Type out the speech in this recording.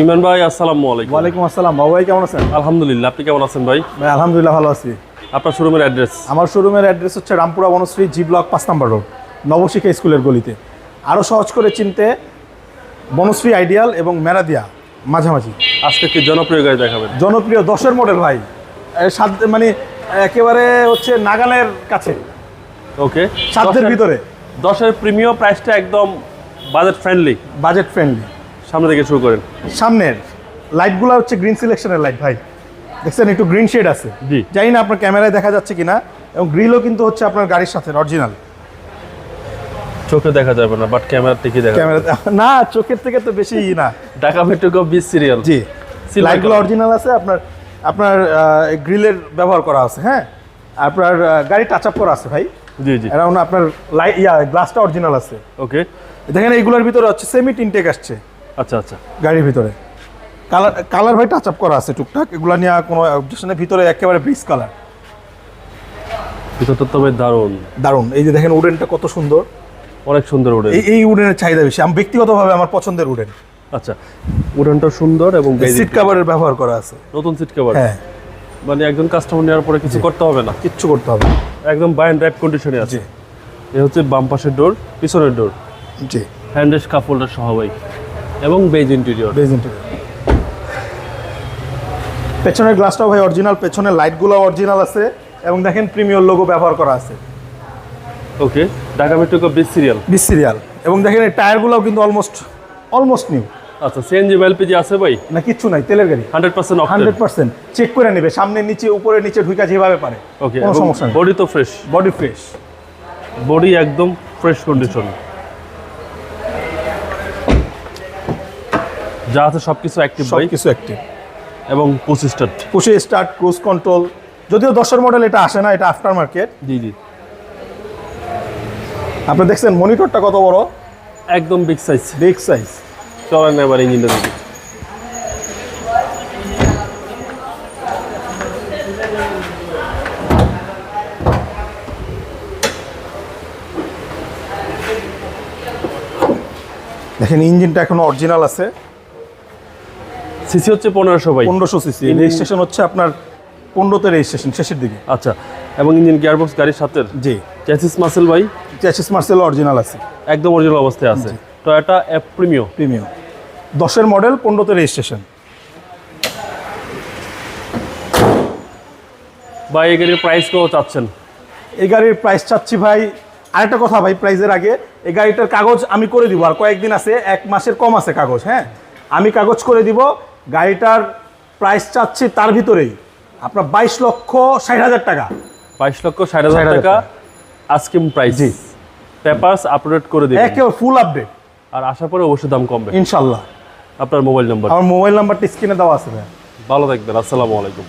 ইমান ভাই আসসালামু আলাইকুম। ওয়ালাইকুম আসসালাম। বাবু ভাই কেমন আছেন? আলহামদুলিল্লাহ আপনি কেমন আছেন ভাই? ভাই আলহামদুলিল্লাহ ভালো আছি। আপনার শোরুমের অ্যাড্রেস আমার শোরুমের অ্যাড্রেস হচ্ছে রামপুরা বনশ্রী জি ব্লক পাঁচ নম্বর রোড নবশিক্ষা স্কুলের গলিতে। আরও সহজ করে চিনতে বনশ্রী আইডিয়াল এবং মেরাদিয়া মাঝামাঝি। আজকে কি জনপ্রিয় গাড়ি দেখাবেন? জনপ্রিয় দশের মডেল ভাই। সাত মানে একেবারে হচ্ছে নাগালের কাছে। ওকে সাধ্যের ভিতরে। দশের প্রিমিয়াম প্রাইসটা একদম বাজেট ফ্রেন্ডলি বাজেট ফ্রেন্ডলি সামনে থেকে শুরু করেন। সামনের। লাইটগুলো হচ্ছে গ্রিন সিলেকশনের লাইট ভাই। দেখছেন একটু গ্রিন শেড আছে। জি। জানি না আপনার ক্যামেরায় দেখা যাচ্ছে কিনা এবং গ্রিলও কিন্তু হচ্ছে আপনার গাড়ির সাথে অরিজিনাল চোখে দেখা যাবে না বাট ক্যামেরা থেকে দেখা ক্যামেরা না চোখের থেকে তো বেশি ই না। ঢাকা মেট্রো গো বিশ সিরিয়াল জি লাইটগুলো অরিজিনাল আছে আপনার আপনার গ্রিলের ব্যবহার করা আছে হ্যাঁ? আপনার গাড়ি টাচ আপ করা আছে ভাই। জি জি। অ্যারাউন্ড আপনার লাইট ইয়া গ্লাসটা অরিজিনাল আছে। ওকে দেখেন এইগুলোর ভিতরে হচ্ছে সেমি টিনটেক আসছে। আচ্ছা আচ্ছা। গাড়ির ভিতরে। কালার কালার ভাই টাচ আপ করা আছে টুকটাক। এগুলো নিয়ে কোনো অবজেকশনের ভিতরে একেবারে ব্রিজ কালার ভিতরটা তবে দারুণ। দারুণ। এই যে দেখেন উডেনটা কত সুন্দর। অনেক সুন্দর উডেন এই উডেনের চাহিদা বেশি। আমি ব্যক্তিগতভাবে আমার পছন্দের উডেন আচ্ছা উডেনটা সুন্দর এবং সিট কাভারের ব্যবহার করা আছে। নতুন সিট কভার হ্যাঁ। মানে একজন কাস্টমার নেওয়ার পরে কিছু করতে হবে না? কিচ্ছু করতে হবে। একদম বাই অ্যান্ড ড্রাইভ কন্ডিশনে আছে। এ হচ্ছে বাম পাশের ডোর পিছনের ডোর জি। হ্যান্ডেস কাপড়টা সহ ভাই। এবং বেজ ইন্টেরিয়র বেজ ইন্টেরিয়র পেছনের গ্লাসটাও ভাই অরিজিনাল পেছনের লাইটগুলো অরিজিনাল আছে এবং দেখেন প্রিমিয়র লোগো ব্যবহার করা আছে। ওকে ঢাকা মেট্রো বিশ সিরিয়াল বিশ সিরিয়াল এবং দেখেন এই টায়ারগুলোও কিন্তু অলমোস্ট অলমোস্ট নিউ আচ্ছা সিএনজি বা এলপিজি আছে ভাই? না কিচ্ছু নাই তেলের গাড়ি। Hundred percent hundred percent. Check করে নেবে সামনে নিচে উপরে নিচে ঢুকা যেভাবে পারে। ওকে কোনো সমস্যা নেই। বডি তো ফ্রেশ বডি ফ্রেশ বডি একদম ফ্রেশ কন্ডিশন যা আছে সব কিছু অ্যাক্টিভ সব কিছু অ্যাক্টিভ এবং পঁচিশটা পুষে স্টার্ট ক্রুজ কন্ট্রোল যদিও দশের মডেল এটা আসে না এটা আফটার মার্কেট জি জি। আপনি দেখছেন মনিটরটা কত বড়? একদম বিগ সাইজ বিগ সাইজ চলেন এবার ইঞ্জিনটা দেখি। দেখেন ইঞ্জিনটা এখনও অরিজিনাল আছে। সিসি হচ্ছে পনেরোশো বাই পনেরোশো সিসি। রেজিস্ট্রেশন হচ্ছে আপনার পনেরোতে রেজিস্ট্রেশন শেষের দিকে। আচ্ছা এবং ইঞ্জিন গিয়ারবক্স গাড়ির সাথে জি। চ্যাসিস মার্সেল ভাই? চ্যাসিস মার্সেল অরিজিনাল আছে। একদম অরিজিনাল অবস্থায় আছে। টয়োটা এফ প্রিমিও প্রিমিয়াম দশের মডেল পনেরোতে রেজিস্ট্রেশন। বা এই গাড়ির প্রাইস কত চাচ্ছেন? এই গাড়ির প্রাইস চাচ্ছি ভাই আরেকটা কথা ভাই প্রাইসের আগে এই গাড়িটার কাগজ আমি করে দিব। আর কয়েকদিন আছে এক মাসের কম আছে কাগজ হ্যাঁ? আমি কাগজ করে দিব গাড়িটার প্রাইস চাচ্ছি তার ভিতরেই। আপনার বাইশ লক্ষ ষাট হাজার টাকা। বাইশ লক্ষ ষাট হাজার টাকা আজকিম প্রাইস জি। পেপারস আপডেট করে দিবেন। একেবারে ফুল আপডেট আর আশা পরে অবশ্যই দাম কমবে। ইনশাল্লাহ। আপনার মোবাইল নাম্বার আমার মোবাইল নাম্বারটি স্ক্রিনে দেওয়া আছে ভাই। ভালো থাকবেন। আসসালামু আলাইকুম।